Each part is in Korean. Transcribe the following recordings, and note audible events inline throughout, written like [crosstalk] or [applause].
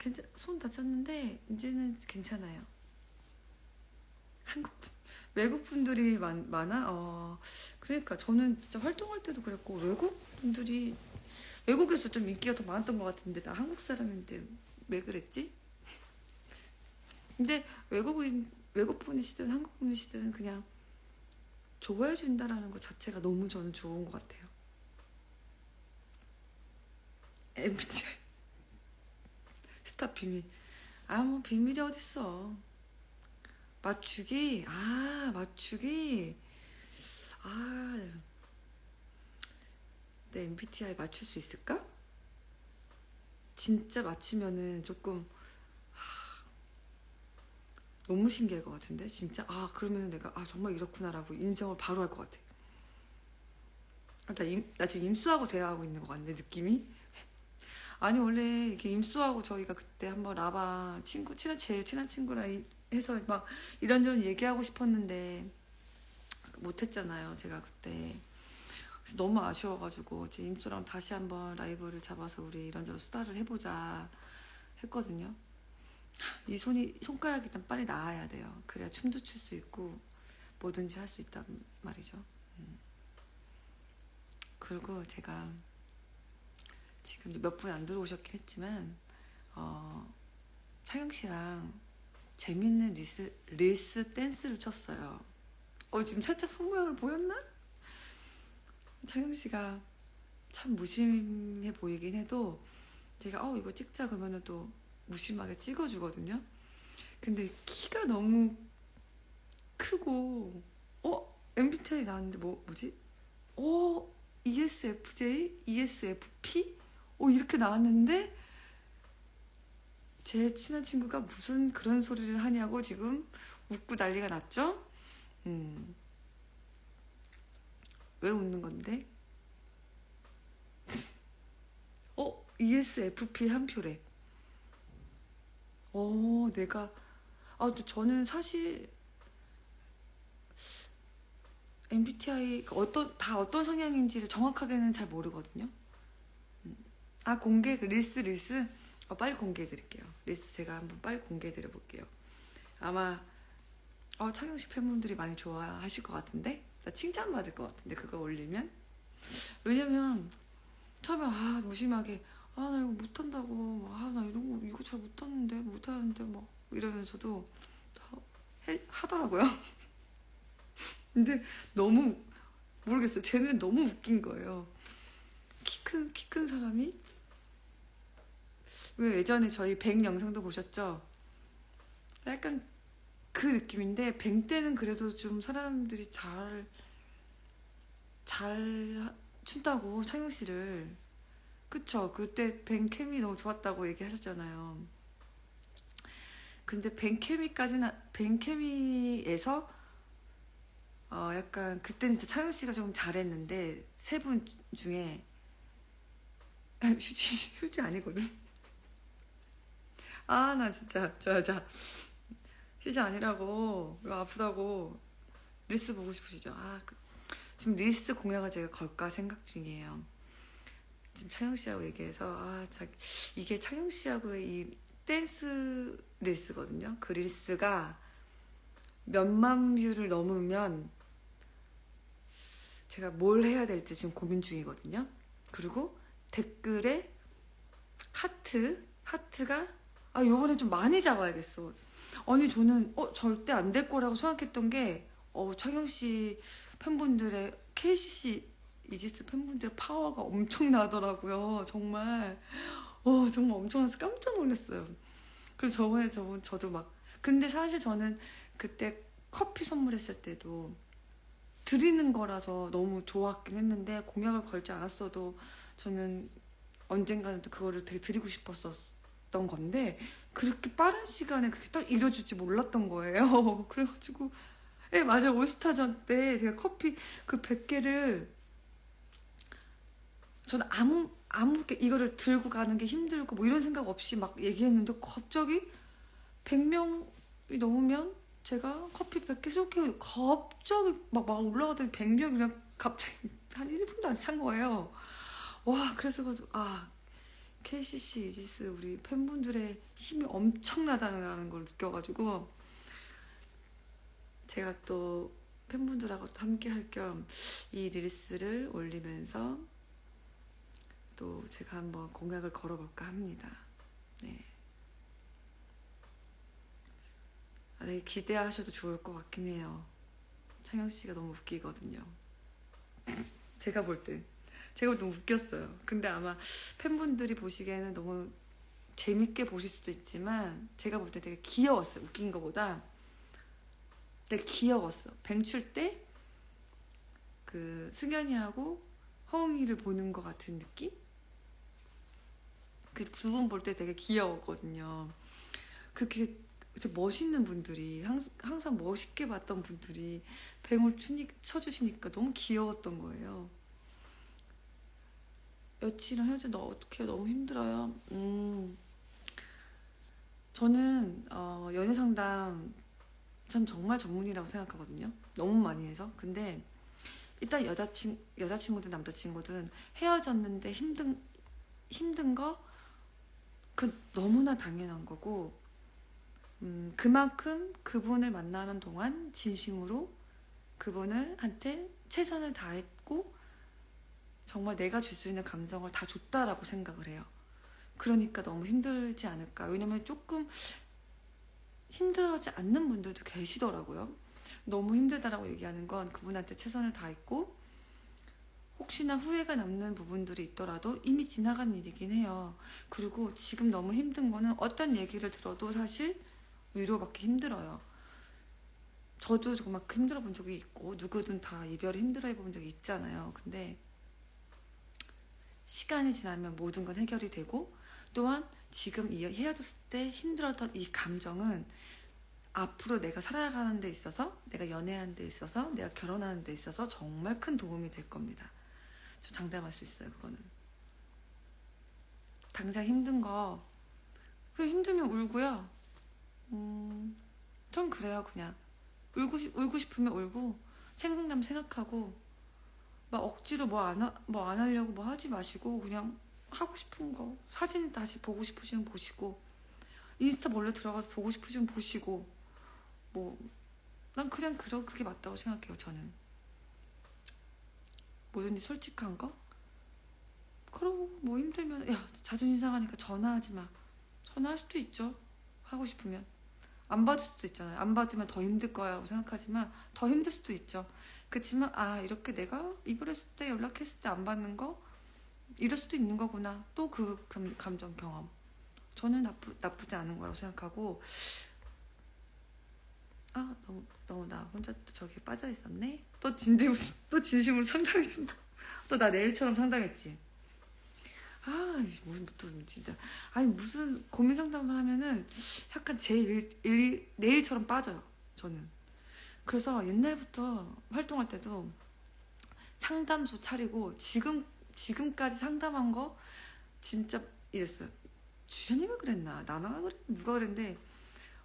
괜찮 손 다쳤는데 이제는 괜찮아요. 한국 분- 외국 분들이 많, 많아. 어 그러니까 저는 진짜 활동할 때도 그랬고 외국 분들이 외국에서 좀 인기가 더 많았던 것 같은데 나 한국 사람인데 왜 그랬지? 근데 외국인 외국 분이시든 한국 분이시든 그냥 좋아해 준다라는 것 자체가 너무 저는 좋은 것 같아요. [laughs] MBTI 스타 비밀. 아 뭐 비밀이 어딨어? 맞추기? 아 맞추기? 아 내 MBTI 맞출 수 있을까? 진짜 맞히면은 조금 하, 너무 신기할 것 같은데? 진짜? 아 그러면 내가 아 정말 이렇구나라고 인정을 바로 할 것 같아. 아, 나, 임, 나 지금 임수하고 대화하고 있는 것 같네 느낌이. 아니 원래 이렇게 임수하고 저희가 그때 한번 라바 친구 친한 제일 친한 친구라 이- 해서 막 이런저런 얘기하고 싶었는데 못했잖아요 제가 그때. 그래서 너무 아쉬워가지고 제 임수랑 다시 한번 라이브를 잡아서 우리 이런저런 수다를 해보자 했거든요. 이 손이 손가락이 일단 빨리 나아야 돼요. 그래야 춤도 출 수 있고 뭐든지 할 수 있단 말이죠. 음. 그리고 제가 지금 몇분 안 들어오셨긴 했지만 어, 차영 씨랑 재밌는 리스, 릴스 댄스를 췄어요. 어 지금 살짝 손모양을 보였나? 차영 씨가 참 무심해 보이긴 해도 제가 어 이거 찍자 그러면은 또 무심하게 찍어주거든요. 근데 키가 너무 크고 어 MBTI 나왔는데 뭐 뭐지? 어 ESFJ, ESFP? 어 이렇게 나왔는데 제 친한 친구가 무슨 그런 소리를 하냐고 지금 웃고 난리가 났죠? 음. 왜 웃는 건데? 어, ESFP 한 표래. 어, 내가 아, 근데 저는 사실 MBTI 가 어떤 다 어떤 성향인지를 정확하게는 잘 모르거든요. 음. 아 공개 그 릴스 릴스 어, 빨리 공개해 드릴게요. 릴스 제가 한번 빨리 공개해 드려 볼게요. 아마 어, 창영 씨 팬분들이 많이 좋아하실 것 같은데 나 칭찬 받을 것 같은데 그거 올리면 왜냐면 처음에 아 무심하게 아 나 이거 못한다고 아 나 이런 거 이거 잘 못하는데 못하는데 막 이러면서도 다 해, 하더라고요. [laughs] 근데 너무 모르겠어요. 쟤는 너무 웃긴 거예요. 키 큰 키 큰 사람이 왜 예전에 저희 뱅 영상도 보셨죠? 약간 그 느낌인데 뱅 때는 그래도 좀 사람들이 잘 잘 춘다고 창용 씨를 그쵸? 그때 뱅 케미 너무 좋았다고 얘기하셨잖아요. 근데 뱅 케미까지는 뱅 케미에서 어 약간 그때는 진짜 차윤 씨가 조금 잘했는데 세 분 중에 [laughs] 휴지 휴지 아니거든. 아 나 진짜 자자 휴지 아니라고 이거 아프다고 릴스 보고 싶으시죠? 아 그, 지금 릴스 공약을 제가 걸까 생각 중이에요. 지금 차영 씨하고 얘기해서 아 자, 이게 차영 씨하고의 이 댄스 릴스거든요. 그 릴스가 몇만 뷰를 넘으면 제가 뭘 해야 될지 지금 고민 중이거든요. 그리고 댓글에 하트, 하트가 아 요번에 좀 많이 잡아야겠어. 아니 저는 어 절대 안 될 거라고 생각했던 게 어, 차경 씨 팬분들의 KCC 이지스 팬분들의 파워가 엄청나더라고요. 정말 어 정말 엄청나서 깜짝 놀랐어요. 그래서 저번에 저번 저도 막 근데 사실 저는 그때 커피 선물했을 때도 드리는 거라서 너무 좋았긴 했는데 공약을 걸지 않았어도 저는 언젠가는 또 그거를 되게 드리고 싶었었 던 건데 그렇게 빠른 시간에 그렇게 딱 이뤄줄지 몰랐던 거예요. [laughs] 그래가지고 예 맞아 올스타전 때 제가 커피 그 100개를 저는 아무 아무 게 이거를 들고 가는 게 힘들고 뭐 이런 생각 없이 막 얘기했는데 갑자기 100명이 넘으면 제가 커피 100개 쏠게요. 갑자기 막, 막 올라가더니 100명이랑 갑자기 한 1분도 안 찬 거예요. 와, 그래서 아, KCC 이지스 우리 팬분들의 힘이 엄청나다는 걸 느껴가지고 제가 또 팬분들하고 또 함께 할 겸 이 릴스를 올리면서 또 제가 한번 공약을 걸어볼까 합니다. 네. 아, 네, 기대하셔도 좋을 것 같긴 해요. 창영 씨가 너무 웃기거든요. 제가 볼 때. 제가 너무 웃겼어요. 근데 아마 팬분들이 보시기에는 너무 재밌게 보실 수도 있지만 제가 볼 때 되게 귀여웠어요. 웃긴 거보다 되게 귀여웠어. 뱅출 때 그 승현이하고 허웅이를 보는 것 같은 느낌? 그 두 분 볼 때 되게 귀여웠거든요. 그렇게 멋있는 분들이 항상, 멋있게 봤던 분들이 뱅을 쳐주시니까 너무 귀여웠던 거예요. 여친이랑 헤어져 너 어떻게 너무 힘들어요. 음. 저는 어, 연애 상담 전 정말 전문이라고 생각하거든요. 너무 많이 해서. 근데 일단 여자친 여자친구든 남자친구든 헤어졌는데 힘든 힘든 거 그 너무나 당연한 거고 음, 그만큼 그분을 만나는 동안 진심으로 그분을 한테 최선을 다했고 정말 내가 줄 수 있는 감정을 다 줬다라고 생각을 해요. 그러니까 너무 힘들지 않을까. 왜냐면 조금 힘들어하지 않는 분들도 계시더라고요. 너무 힘들다라고 얘기하는 건 그분한테 최선을 다했고 혹시나 후회가 남는 부분들이 있더라도 이미 지나간 일이긴 해요. 그리고 지금 너무 힘든 거는 어떤 얘기를 들어도 사실 위로받기 힘들어요. 저도 정말 힘들어 본 적이 있고 누구든 다 이별을 힘들어 해본 적이 있잖아요. 근데 시간이 지나면 모든 건 해결이 되고 또한 지금 이 헤어졌을 때 힘들었던 이 감정은 앞으로 내가 살아가는 데 있어서 내가 연애하는 데 있어서 내가 결혼하는 데 있어서 정말 큰 도움이 될 겁니다. 저 장담할 수 있어요. 그거는 당장 힘든 거그 힘들면 울고요. 음, 전 그래요 그냥 울고 싶 울고 싶으면 울고 생각나면 생각하고 막 억지로 뭐안 뭐 안 하려고 뭐 하지 마시고 그냥 하고 싶은 거. 사진 다시 보고 싶으시면 보시고. 인스타 몰래 들어가서 보고 싶으시면 보시고. 뭐 난 그냥 그러 그게 맞다고 생각해요 저는. 뭐든지 솔직한 거? 그러고 뭐 힘들면 야 자존심 상하니까 전화하지 마. 전화할 수도 있죠. 하고 싶으면 안 받을 수도 있잖아요 안 받으면 더 힘들 거야라고 생각하지만 더 힘들 수도 있죠 그렇지만 아 이렇게 내가 이별했을 때 연락했을 때 안 받는 거 이럴 수도 있는 거구나. 또 그 감정 경험. 저는 나쁘, 나쁘지 않은 거라고 생각하고, 아, 너무, 너무 나 혼자 또 저기 빠져 있었네? 또 진심, 또 진심으로 [laughs] 상담해 준다. 또 나 내일처럼 상담했지. 아, 뭐또 진짜. 아니, 무슨 고민 상담을 하면은 약간 제 일, 일, 내 일처럼 빠져요. 저는. 그래서 옛날부터 활동할 때도 상담소 차리고 지금 지금까지 상담한 거 진짜 이랬어요. 주연이가 그랬나? 나나가 그랬나? 누가 그랬는데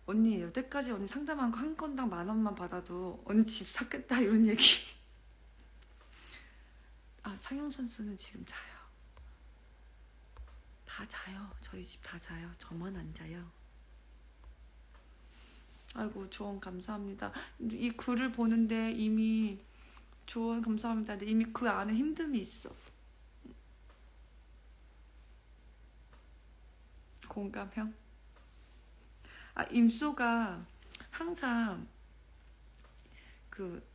언니 여태까지 언니 상담한 거 한 건당 만 원만 받아도 언니 집 샀겠다 이런 얘기. [laughs] 아 창영 선수는 지금 자요. 다 자요. 저희 집 다 자요. 저만 안 자요. 아이고 조언 감사합니다. 이 글을 보는데 이미 조언 감사합니다. 근데 이미 그 안에 힘듦이 있어. 공감형? 아, 임소가 항상 그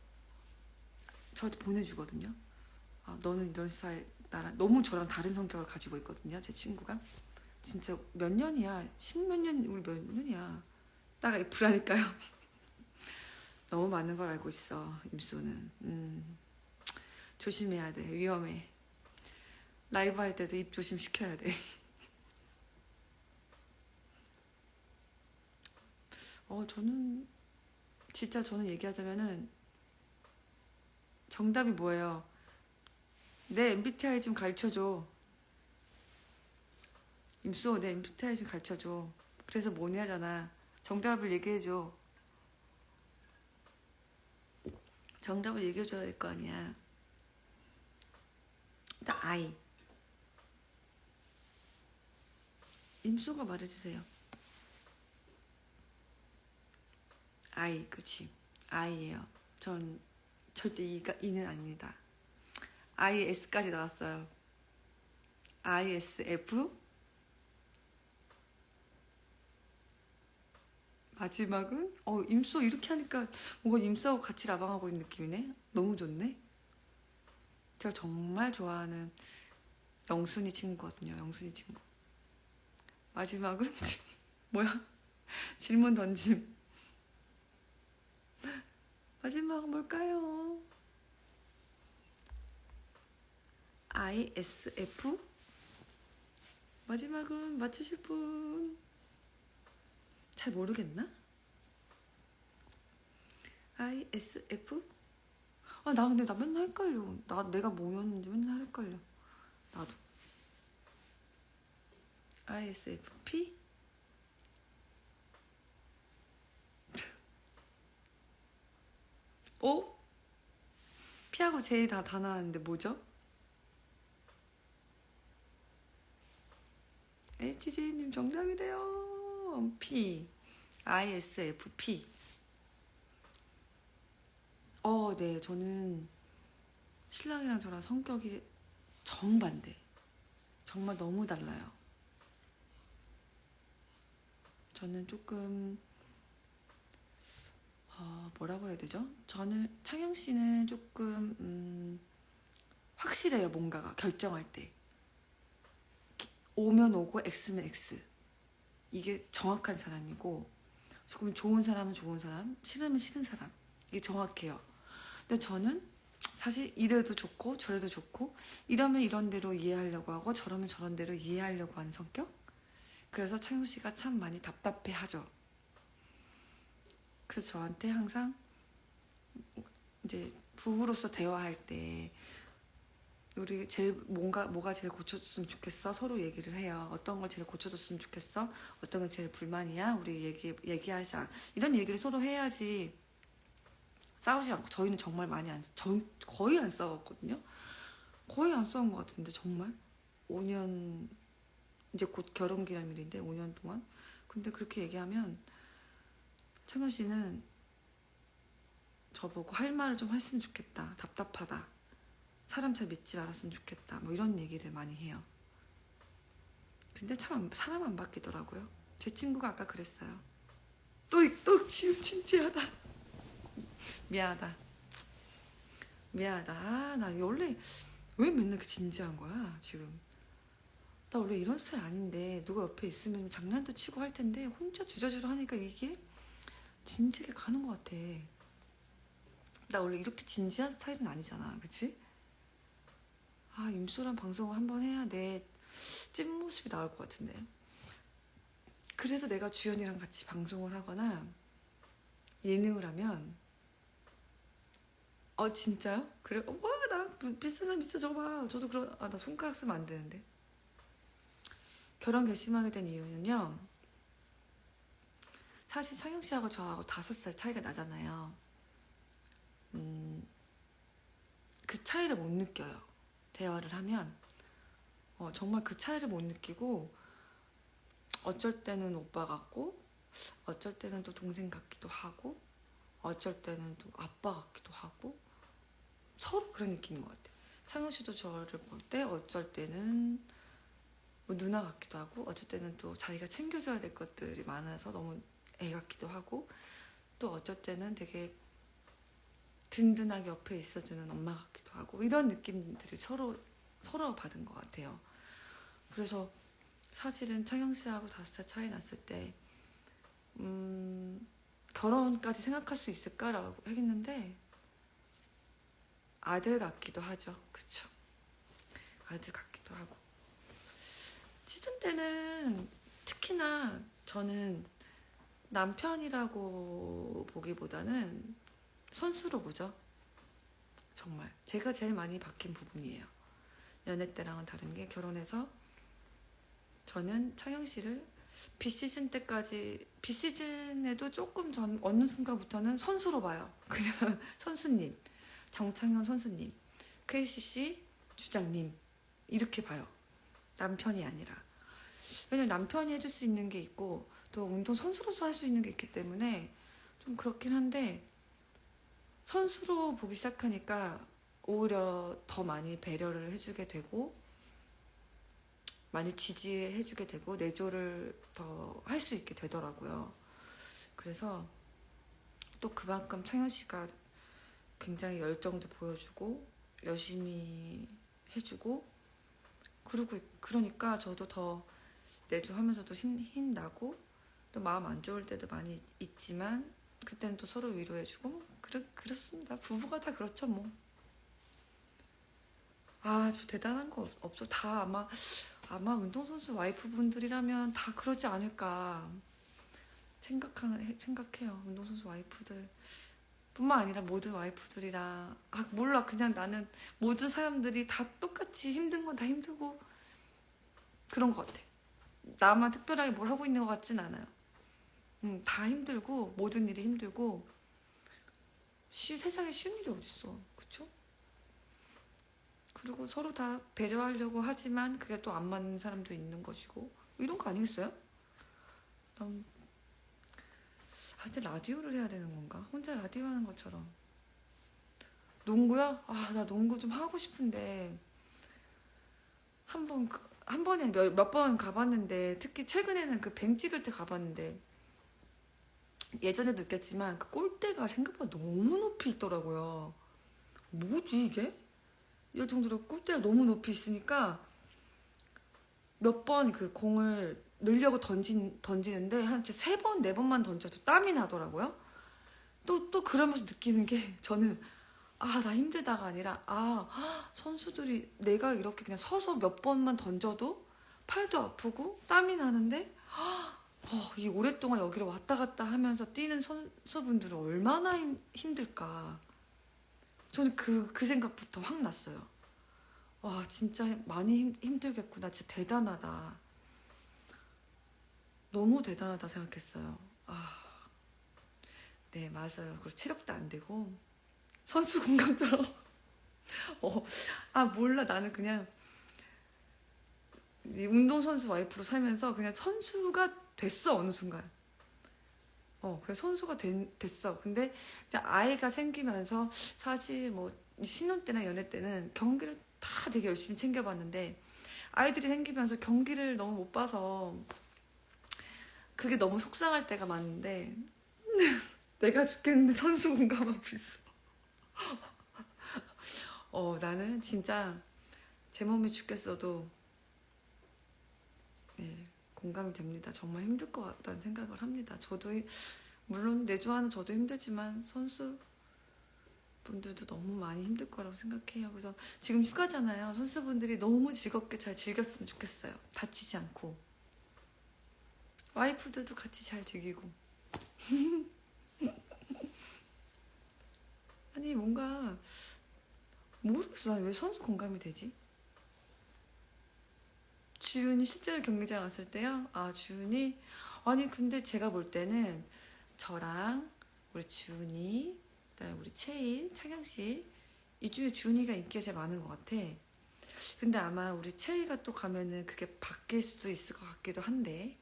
저한테 보내주거든요. 아, 너는 이런 스타일 나랑 너무 저랑 다른 성격을 가지고 있거든요. 제 친구가 진짜 몇 년이야, 십몇 년 우리 몇 년이야. 따가 F라니까요. [laughs] 너무 많은 걸 알고 있어 임소는. 음, 조심해야 돼. 위험해. 라이브 할 때도 입 조심 시켜야 돼. [laughs] 어, 저는 진짜 저는 얘기하자면은 정답이 뭐예요? 내 MBTI 좀 가르쳐줘. 임수, 내 MBTI 좀 가르쳐줘. 그래서 뭐니 하잖아. 정답을 얘기해줘. 정답을 얘기해줘야 될 거 아니야. 일단 I. 임소가 말해주세요. I 그치 I예요. 전 절대 이가 이는 아닙니다. IS까지 나왔어요. ISF 마지막은 어 임소 이렇게 하니까 뭔가 임소하고 같이 라방하고 있는 느낌이네. 너무 좋네. 제가 정말 좋아하는 영순이 친구거든요. 영순이 친구. 마지막은 [laughs] 뭐야? 질문 던짐. 마지막 뭘까요? ISF 마지막은 맞추실 분. 잘 모르겠나? ISF 아 나 근데 나 맨날 헷갈려. 나 내가 뭐였는지 맨날 헷갈려. 나도. ISFP [laughs] 어? P하고 J 다, 다 나왔는데 뭐죠? HJ님 정답이래요. P. ISFP. 어, 네. 저는 신랑이랑 저랑 성격이 정반대. 정말 너무 달라요. 저는 조금 어, 뭐라고 해야 되죠? 저는 창영 씨는 조금 음, 확실해요 뭔가가 결정할 때 기- 오면 오고 X면 X. 이게 정확한 사람이고 조금 좋은 사람은 좋은 사람 싫으면 싫은 사람. 이게 정확해요. 근데 저는 사실 이래도 좋고 저래도 좋고 이러면 이런 대로 이해하려고 하고 저러면 저런 대로 이해하려고 하는 성격? 그래서 창영 씨가 참 많이 답답해 하죠. 그래서 저한테 항상 이제 부부로서 대화할 때 우리 제일 뭔가 뭐가 제일 고쳐줬으면 좋겠어? 서로 얘기를 해요. 어떤 걸 제일 고쳐줬으면 좋겠어? 어떤 게 제일 불만이야? 우리 얘기 얘기하자. 이런 얘기를 서로 해야지 싸우지 않고 저희는 정말 많이 안 저, 거의 안 싸웠거든요. 거의 안 싸운 것 같은데 정말? 5년 이제 곧 결혼 기념일인데 5년 동안? 근데 그렇게 얘기하면 창현 씨는 저보고 할 말을 좀 했으면 좋겠다. 답답하다. 사람 잘 믿지 말았으면 좋겠다. 뭐 이런 얘기를 많이 해요. 근데 참 안- 사람 안 바뀌더라고요. 제 친구가 아까 그랬어요. 또, 또 지금 진지하다. [laughs] 미안하다. 미안하다. 아, 나 원래 왜 맨날 이렇게 진지한 거야, 지금. 나 원래 이런 스타일 아닌데 누가 옆에 있으면 장난도 치고 할 텐데 혼자 주저주저 하니까 이게 진지하게 가는 것 같아. 나 원래 이렇게 진지한 스타일은 아니잖아, 그치? 아, 임소란 방송을 한번 해야 내 찐모습이 나올 것 같은데. 그래서 내가 주연이랑 같이 방송을 하거나 예능을 하면 어 진짜요? 그래? 어, 와 나랑 비- 비슷한 사람 있어 저거 봐 저도 그런 아나 손가락 쓰면 안 되는데 결혼 결심하게 된 이유는요 사실 창영 씨하고 저하고 다섯 살 차이가 나잖아요. 음, 그 차이를 못 느껴요. 대화를 하면 어, 정말 그 차이를 못 느끼고 어쩔 때는 오빠 같고 어쩔 때는 또 동생 같기도 하고 어쩔 때는 또 아빠 같기도 하고 서로 그런 느낌인 것 같아요. 창영 씨도 저를 볼 때 어쩔 때는 뭐 누나 같기도 하고 어쩔 때는 또 자기가 챙겨줘야 될 것들이 많아서 너무 애 같기도 하고 또 어쩔 때는 되게 든든하게 옆에 있어주는 엄마 같기도 하고 이런 느낌들을 서로 서로 받은 것 같아요. 그래서 사실은 창영 씨하고 다섯 살 차이 났을 때 음, 결혼까지 생각할 수 있을까라고 했는데 아들 같기도 하죠. 그쵸? 아들 같기도 하고 시즌 때는 특히나 저는 남편이라고 보기보다는 선수로 보죠. 정말 제가 제일 많이 바뀐 부분이에요. 연애 때랑은 다른 게 결혼해서 저는 창영 씨를 비시즌 때까지 비시즌에도 조금 전 어느 순간부터는 선수로 봐요. 그냥 [laughs] 선수님, 정창현 선수님, KCC 주장님 이렇게 봐요. 남편이 아니라 왜냐면 남편이 해줄 수 있는 게 있고 또 운동 선수로서 할 수 있는 게 있기 때문에 좀 그렇긴 한데 선수로 보기 시작하니까 오히려 더 많이 배려를 해주게 되고 많이 지지해주게 되고 내조를 더 할 수 있게 되더라고요. 그래서 또 그만큼 창현 씨가 굉장히 열정도 보여주고 열심히 해주고 그리고 그러니까 저도 더 내조하면서도 힘, 힘 나고 또 마음 안 좋을 때도 많이 있지만 그때는 또 서로 위로해주고 그렇, 그렇습니다. 부부가 다 그렇죠 뭐. 아, 저 대단한 거 없- 없어. 다 아마 아마 운동선수 와이프분들이라면 다 그러지 않을까 생각하는 생각해요. 운동선수 와이프들 뿐만 아니라 모든 와이프들이랑 아 몰라 그냥 나는 모든 사람들이 다 똑같이 힘든 건 다 힘들고 그런 것 같아. 나만 특별하게 뭘 하고 있는 것 같진 않아요. 음, 다 힘들고 모든 일이 힘들고 쉬, 세상에 쉬운 일이 어딨어, 그쵸? 그리고 서로 다 배려하려고 하지만 그게 또 안 맞는 사람도 있는 것이고 이런 거 아니겠어요? 난 아, 이제 라디오를 해야 되는 건가? 혼자 라디오 하는 것처럼 농구야? 아, 나 농구 좀 하고 싶은데 한번 그, 한 번에 몇 번 가봤는데 특히 최근에는 그 뱅 찍을 때 가봤는데 예전에도 느꼈지만 그 골대가 생각보다 너무 높이 있더라고요. 뭐지 이게? 이 정도로 골대가 너무 높이 있으니까 몇 번 그 공을 넣으려고 던진, 던지는데 한 세 번, 네 번만 던져도 땀이 나더라고요. 또, 또 그러면서 느끼는 게 [laughs] 저는 아, 나 힘들다가 아니라 아, 헉, 선수들이 내가 이렇게 그냥 서서 몇 번만 던져도 팔도 아프고 땀이 나는데 어, 이 오랫동안 여기로 왔다 갔다 하면서 뛰는 선수분들은 얼마나 힘, 힘들까. 저는 그, 그 생각부터 확 났어요. 와, 진짜 많이 힘, 힘들겠구나. 진짜 대단하다. 너무 대단하다 생각했어요. 아, 네, 맞아요. 그리고 체력도 안 되고, 선수 [laughs] 건강처럼. 어, 아, 몰라. 나는 그냥, 이 운동선수 와이프로 살면서 그냥 선수가 됐어, 어느 순간. 어, 그래서 선수가 된, 됐어. 근데 아이가 생기면서 사실 뭐 신혼 때나 연애 때는 경기를 다 되게 열심히 챙겨봤는데 아이들이 생기면서 경기를 너무 못 봐서 그게 너무 속상할 때가 많은데 [laughs] 내가 죽겠는데 선수 공감하고 있어. [laughs] 어, 나는 진짜 제 몸이 죽겠어도 네, 공감이 됩니다. 정말 힘들 것 같다는 생각을 합니다. 저도 물론 내조하는 저도 힘들지만 선수 분들도 너무 많이 힘들 거라고 생각해요. 그래서 지금 휴가잖아요. 선수분들이 너무 즐겁게 잘 즐겼으면 좋겠어요. 다치지 않고 와이프들도 같이 잘 즐기고 [laughs] 아니 뭔가 모르겠어. 왜 선수 공감이 되지? 주은이 실제로 경기장 왔을 때요. 아 주은이 아니 근데 제가 볼 때는 저랑 우리 주은이 그다음에 우리 채인 창영 씨 이 중에 주은이가 인기가 제일 많은 것 같아. 근데 아마 우리 채이가 또 가면은 그게 바뀔 수도 있을 것 같기도 한데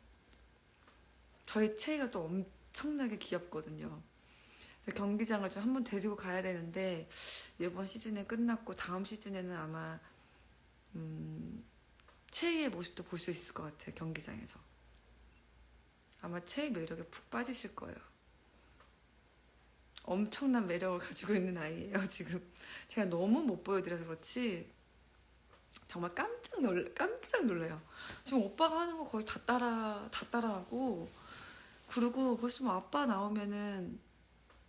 저희 채이가 또 엄청나게 귀엽거든요. 경기장을 좀 한번 데리고 가야 되는데 이번 시즌에 끝났고 다음 시즌에는 아마 음, 채이의 모습도 볼 수 있을 것 같아요 경기장에서. 아마 채이 매력에 푹 빠지실 거예요. 엄청난 매력을 가지고 있는 아이예요 지금. 제가 너무 못 보여드려서 그렇지 정말 깜짝 놀 깜짝 놀래요. 지금 오빠가 하는 거 거의 다 따라 다 따라하고 그리고 벌써 뭐 아빠 나오면은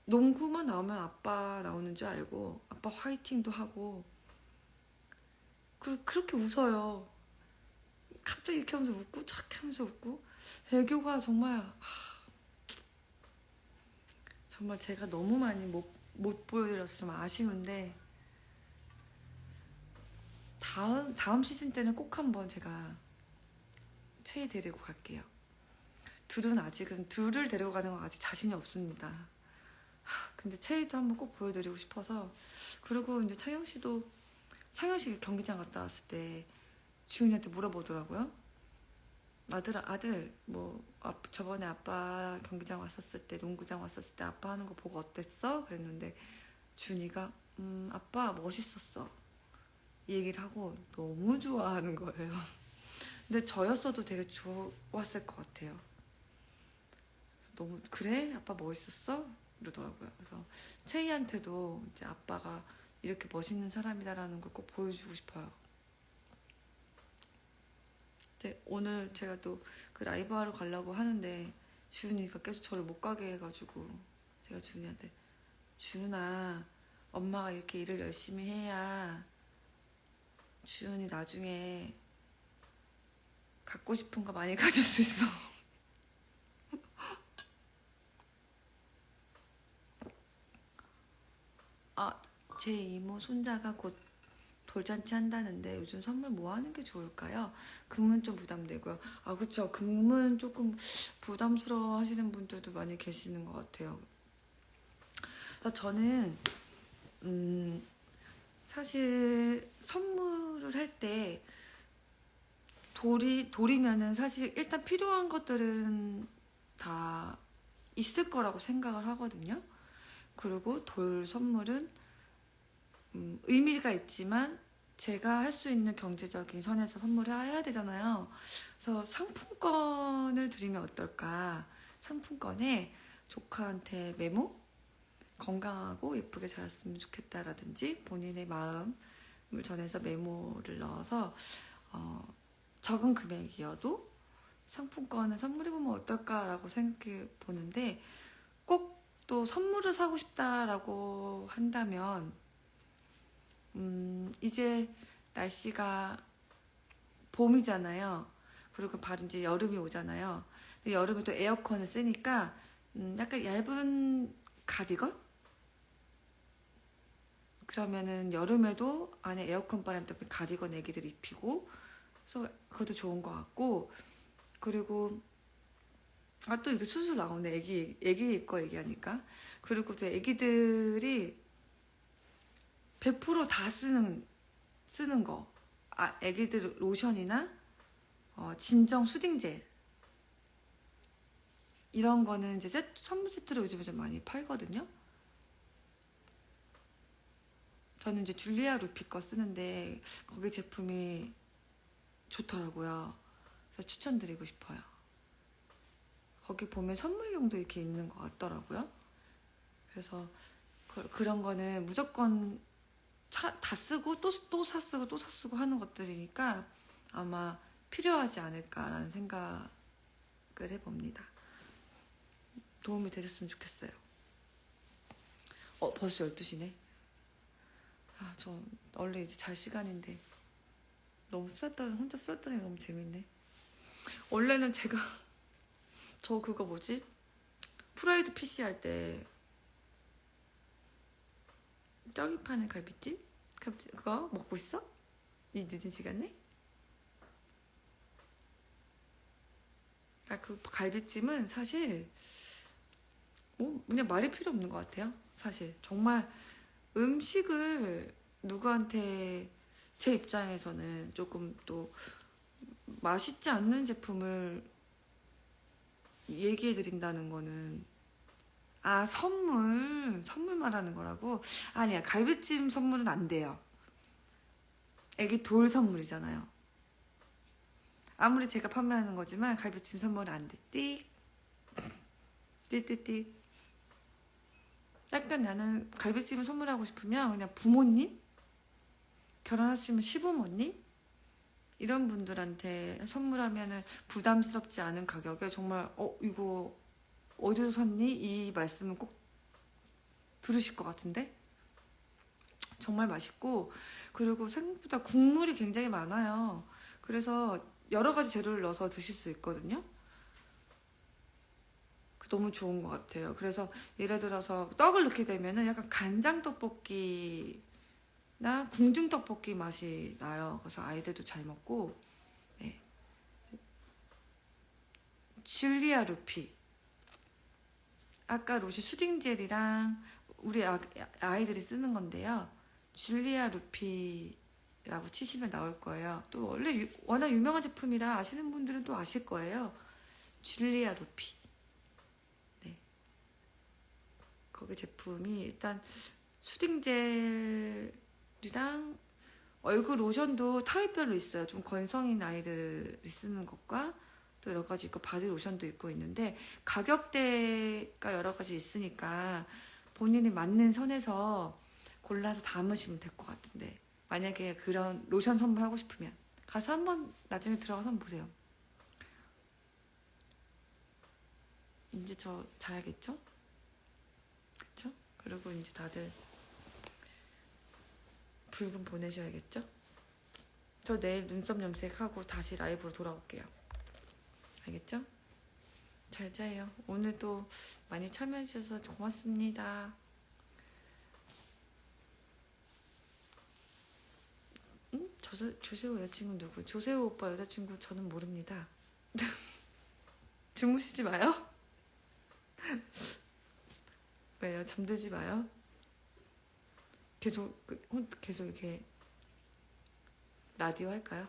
농구만 나오면 아빠 나오는 줄 알고 아빠 화이팅도 하고 그 그렇게 웃어요. 갑자기 이렇게 하면서 웃고 착 하면서 웃고 애교가 정말 하, 정말 제가 너무 많이 못, 못 보여드려서 좀 아쉬운데 다음 다음 시즌 때는 꼭 한번 제가 채이 데리고 갈게요. 둘은 아직은 둘을 데리고 가는 건 아직 자신이 없습니다. 하, 근데 채이도 한번 꼭 보여드리고 싶어서 그리고 이제 창영 씨도 창현 씨 경기장 갔다 왔을 때 주은이한테 물어보더라고요. 아들 아들 뭐 아, 저번에 아빠 경기장 왔었을 때 농구장 왔었을 때 아빠 하는 거 보고 어땠어? 그랬는데 준이가 음 아빠 멋있었어 이 얘기를 하고 너무 좋아하는 거예요. [laughs] 근데 저였어도 되게 좋았을 것 같아요. 너무 그래 아빠 멋있었어 이러더라고요. 그래서 채희한테도 이제 아빠가 이렇게 멋있는 사람이다라는 걸 꼭 보여주고 싶어요. 이제 오늘 제가 또 그 라이브 하러 가려고 하는데 주은이가 계속 저를 못 가게 해가지고 제가 주은이한테 주은아 엄마가 이렇게 일을 열심히 해야 주은이 나중에 갖고 싶은 거 많이 [laughs] 가질 수 있어. [laughs] 아, 제 이모 손자가 곧 돌잔치 한다는데 요즘 선물 뭐 하는 게 좋을까요? 금은 좀 부담되고요. 아, 그쵸. 금은 조금 부담스러워 하시는 분들도 많이 계시는 것 같아요. 그래서 저는, 음, 사실 선물을 할 때 돌이, 돌이면은 사실 일단 필요한 것들은 다 있을 거라고 생각을 하거든요. 그리고 돌 선물은 음, 의미가 있지만 제가 할 수 있는 경제적인 선에서 선물을 해야 되잖아요. 그래서 상품권을 드리면 어떨까? 상품권에 조카한테 메모? 건강하고 예쁘게 자랐으면 좋겠다라든지 본인의 마음을 전해서 메모를 넣어서 어, 적은 금액이어도 상품권을 선물해보면 어떨까라고 생각해 보는데 꼭 또 선물을 사고 싶다라고 한다면 음, 이제 날씨가 봄이잖아요. 그리고 바로 이제 여름이 오잖아요. 근데 여름에 또 에어컨을 쓰니까 음, 약간 얇은 가디건? 그러면은 여름에도 안에 에어컨 바람 때문에 가디건 애기들 입히고 그래서 그것도 좋은 것 같고 그리고 아 또 이렇게 수술 나오네 애기 애기 거 얘기하니까 그리고 또 애기들이 100%다 쓰는 쓰는 거. 아, 애기들 로션이나 어, 진정 수딩 젤 이런 거는 이제 세- 선물 세트로 요즘에 좀 많이 팔거든요. 저는 이제 줄리아 루피 거 쓰는데 거기 제품이 좋더라고요. 그래서 추천드리고 싶어요. 거기 보면 선물용도 이렇게 있는 것 같더라고요. 그래서 그, 그런 거는 무조건 사- 다 쓰고 또 또 사쓰고 또 사쓰고 하는 것들이니까 아마 필요하지 않을까라는 생각을 해봅니다. 도움이 되셨으면 좋겠어요. 어 벌써 12시네. 아 저 원래 이제 잘 시간인데 너무 수다 혼자 떠니 너무 재밌네. 원래는 제가 [laughs] 저 그거 뭐지 프라이드 PC 할 때 저기 파는 갈비찜? 갈비찜 그거 먹고 있어? 이 늦은 시간에? 아 그 갈비찜은 사실 뭐 그냥 말이 필요 없는 것 같아요. 사실 정말 음식을 누구한테 제 입장에서는 조금 또 맛있지 않는 제품을 얘기해 드린다는 거는 아 선물 선물 말하는 거라고? 아니야 갈비찜 선물은 안 돼요. 애기 돌 선물이잖아요. 아무리 제가 판매하는 거지만 갈비찜 선물은 안돼. 띠띠띠 약간 나는 갈비찜을 선물하고 싶으면 그냥 부모님? 결혼하시면 시부모님? 이런 분들한테 선물하면은 부담스럽지 않은 가격에 정말 어 이거 어디서 샀니? 이 말씀은 꼭 들으실 것 같은데 정말 맛있고 그리고 생각보다 국물이 굉장히 많아요. 그래서 여러 가지 재료를 넣어서 드실 수 있거든요. 그 너무 좋은 것 같아요. 그래서 예를 들어서 떡을 넣게 되면은 약간 간장 떡볶이나 궁중 떡볶이 맛이 나요. 그래서 아이들도 잘 먹고 네. 줄리아 루피 아까 로시 수딩 젤이랑 우리 아, 아이들이 쓰는 건데요. 줄리아 루피 라고 치시면 나올 거예요. 또 원래 유- 워낙 유명한 제품이라 아시는 분들은 또 아실 거예요. 줄리아 루피. 네. 거기 제품이 일단 수딩 젤이랑 얼굴 로션도 타입별로 있어요. 좀 건성인 아이들이 쓰는 것과 또 여러 가지 있고 바디 로션도 있고 있는데 가격대가 여러 가지 있으니까 본인이 맞는 선에서 골라서 담으시면 될 것 같은데 만약에 그런 로션 선물하고 싶으면 가서 한번 나중에 들어가서 한번 보세요. 이제 저 자야겠죠? 그쵸? 그리고 이제 다들 붉은 보내셔야겠죠? 저 내일 눈썹 염색하고 다시 라이브로 돌아올게요. 알겠죠? 잘 자요. 오늘도 많이 참여해주셔서 고맙습니다. 응? 조세, 조세호 여자친구 누구? 조세호 오빠 여자친구 저는 모릅니다. [laughs] 주무시지 마요. [laughs] 왜요? 잠들지 마요. 계속 그, 혼- 계속 이렇게 라디오 할까요?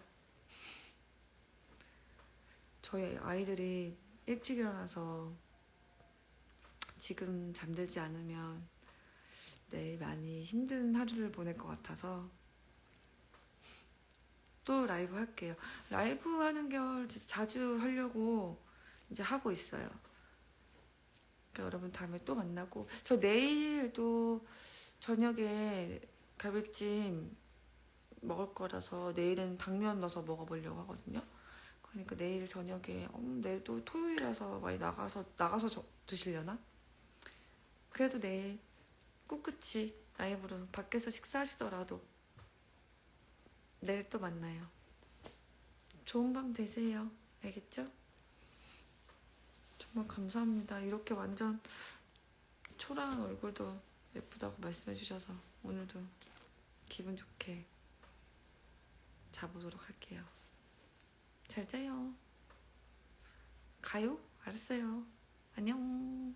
저희 아이들이 일찍 일어나서 지금 잠들지 않으면 내일 많이 힘든 하루를 보낼 것 같아서 또 라이브 할게요. 라이브 하는 걸 진짜 자주 하려고 이제 하고 있어요. 그러니까 여러분 다음에 또 만나고 저 내일도 저녁에 갈비찜 먹을 거라서 내일은 당면 넣어서 먹어보려고 하거든요. 그러니까 내일 저녁에 음, 내일 또 토요일이라서 많이 나가서 나가서 저- 드시려나? 그래도 내일 꿋꿋이 라이브로 밖에서 식사하시더라도 내일 또 만나요. 좋은 밤 되세요. 알겠죠? 정말 감사합니다. 이렇게 완전 초라한 얼굴도 예쁘다고 말씀해 주셔서 오늘도 기분 좋게 자보도록 할게요. 잘 자요. 가요? 알았어요. 안녕.